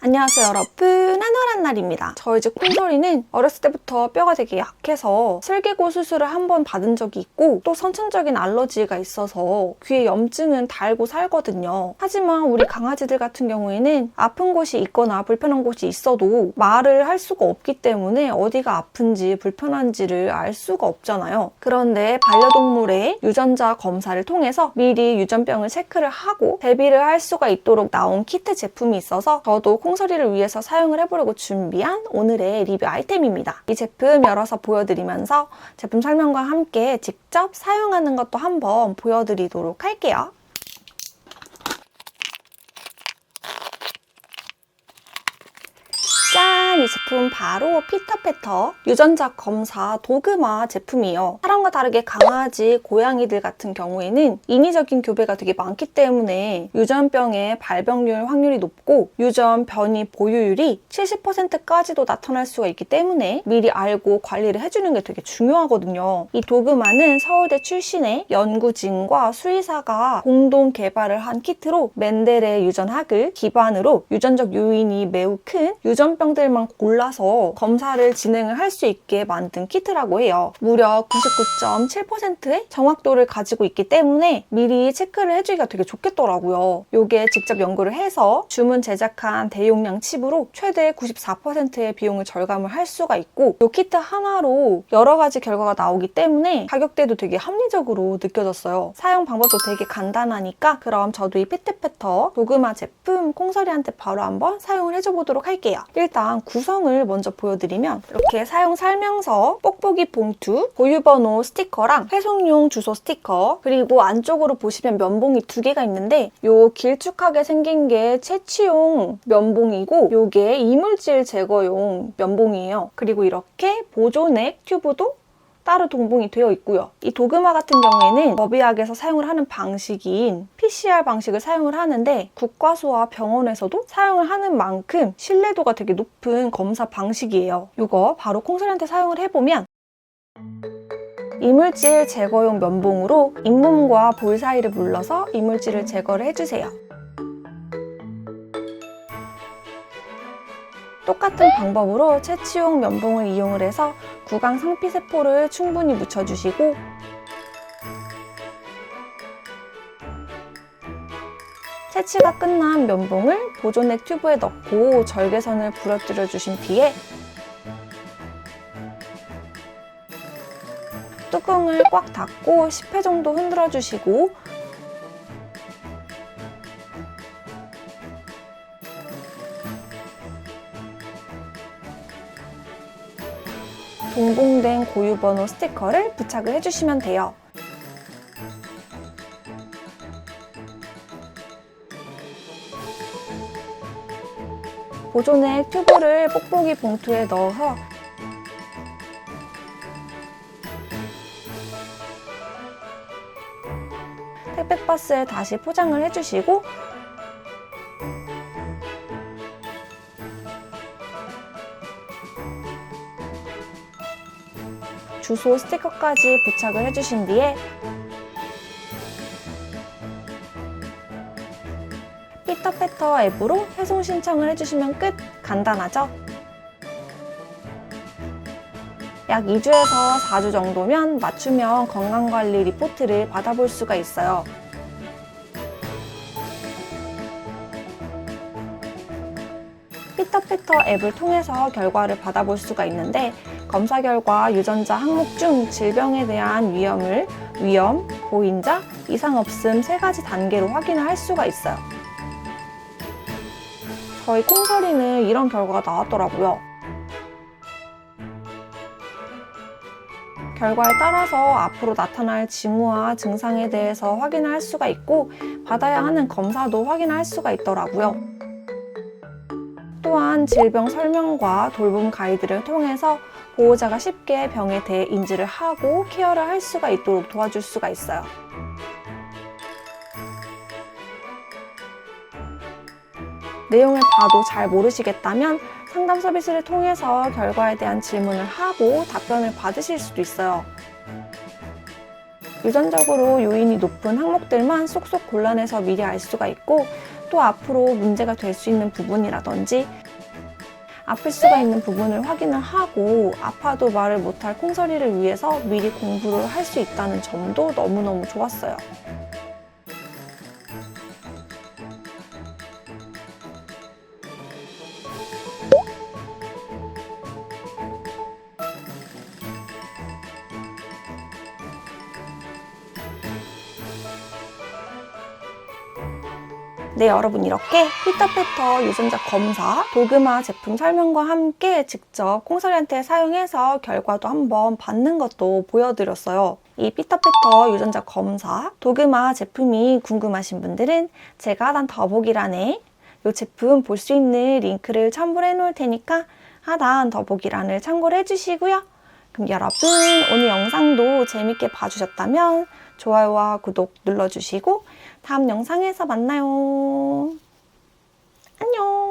안녕하세요 여러분. 한월한 날입니다. 저희 집 콩소리는 어렸을 때부터 뼈가 되게 약해서 슬개골 수술을 한 번 받은 적이 있고 또 선천적인 알러지가 있어서 귀에 염증은 달고 살거든요. 하지만 우리 강아지들 같은 경우에는 아픈 곳이 있거나 불편한 곳이 있어도 말을 할 수가 없기 때문에 어디가 아픈지 불편한지를 알 수가 없잖아요. 그런데 반려동물의 유전자 검사를 통해서 미리 유전병을 체크를 하고 대비를 할 수가 있도록 나온 키트 제품이 있어서 저도 콩소리를 위해서 사용을 해보려고 준비한 오늘의 리뷰 아이템입니다. 이 제품 열어서 보여드리면서 제품 설명과 함께 직접 사용하는 것도 한번 보여드리도록 할게요. 이 제품 바로 피터패터 유전자 검사 도그마 제품이에요. 사람과 다르게 강아지, 고양이들 같은 경우에는 인위적인 교배가 되게 많기 때문에 유전병의 발병률 확률이 높고 유전 변이 보유율이 70%까지도 나타날 수가 있기 때문에 미리 알고 관리를 해주는 게 되게 중요하거든요. 이 도그마는 서울대 출신의 연구진과 수의사가 공동 개발을 한 키트로 맨델의 유전학을 기반으로 유전적 요인이 매우 큰 유전병들만 골라서 검사를 진행을 할 수 있게 만든 키트라고 해요. 무려 99.7%의 정확도를 가지고 있기 때문에 미리 체크를 해주기가 되게 좋겠더라고요. 요게 직접 연구를 해서 주문 제작한 대용량 칩으로 최대 94%의 비용을 절감을 할 수가 있고 요 키트 하나로 여러 가지 결과가 나오기 때문에 가격대도 되게 합리적으로 느껴졌어요. 사용 방법도 되게 간단하니까 그럼 저도 이 피트패터 도그마 제품 콩서리한테 바로 한번 사용을 해줘 보도록 할게요. 일단 구 성을 먼저 보여드리면 이렇게 사용 설명서, 뽁뽁이 봉투, 보유번호 스티커랑 회송용 주소 스티커 그리고 안쪽으로 보시면 면봉이 두 개가 있는데 요 길쭉하게 생긴 게 채취용 면봉이고 요게 이물질 제거용 면봉이에요. 그리고 이렇게 보존액 튜브도 따로 동봉이 되어 있고요. 이 도그마 같은 경우에는 법의학에서 사용을 하는 방식인 PCR 방식을 사용을 하는데 국과수와 병원에서도 사용을 하는 만큼 신뢰도가 되게 높은 검사 방식이에요. 이거 바로 콩소리한테 사용을 해보면 이물질 제거용 면봉으로 잇몸과 볼 사이를 물러서 이물질을 제거를 해주세요. 똑같은 방법으로 채취용 면봉을 이용을 해서 구강 상피세포를 충분히 묻혀주시고 채취가 끝난 면봉을 보존액 튜브에 넣고 절개선을 부러뜨려 주신 뒤에 뚜껑을 꽉 닫고 10회 정도 흔들어 주시고 동봉된 고유번호 스티커를 부착을 해주시면 돼요. 보존액 튜브를 뽁뽁이 봉투에 넣어서 택배박스에 다시 포장을 해주시고 주소 스티커까지 부착을 해주신 뒤에 피터패터 앱으로 회송 신청을 해주시면 끝! 간단하죠? 약 2주에서 4주 정도면 맞춤형 건강관리 리포트를 받아볼 수가 있어요. 피터패터 앱을 통해서 결과를 받아볼 수가 있는데 검사 결과 유전자 항목 중 질병에 대한 위험을 위험, 보인자, 이상 없음 세 가지 단계로 확인을 할 수가 있어요. 저희 콩서리는 이런 결과가 나왔더라고요. 결과에 따라서 앞으로 나타날 징후와 증상에 대해서 확인을 할 수가 있고 받아야 하는 검사도 확인할 수가 있더라고요. 또한 질병 설명과 돌봄 가이드를 통해서 보호자가 쉽게 병에 대해 인지를 하고 케어를 할 수가 있도록 도와줄 수가 있어요. 내용을 봐도 잘 모르시겠다면 상담 서비스를 통해서 결과에 대한 질문을 하고 답변을 받으실 수도 있어요. 유전적으로 요인이 높은 항목들만 쏙쏙 골라내서 미리 알 수가 있고 또 앞으로 문제가 될 수 있는 부분이라든지 아플 수가 있는 부분을 확인을 하고 아파도 말을 못할 콩서리를 위해서 미리 공부를 할 수 있다는 점도 너무너무 좋았어요. 네, 여러분 이렇게 피터패터 유전자 검사 도그마 제품 설명과 함께 직접 콩소리한테 사용해서 결과도 한번 받는 것도 보여드렸어요. 이 피터패터 유전자 검사 도그마 제품이 궁금하신 분들은 제가 하단 더보기란에 이 제품 볼 수 있는 링크를 첨부해 놓을 테니까 하단 더보기란을 참고를 해주시고요. 그럼 여러분 오늘 영상도 재밌게 봐주셨다면 좋아요와 구독 눌러주시고 다음 영상에서 만나요. 안녕!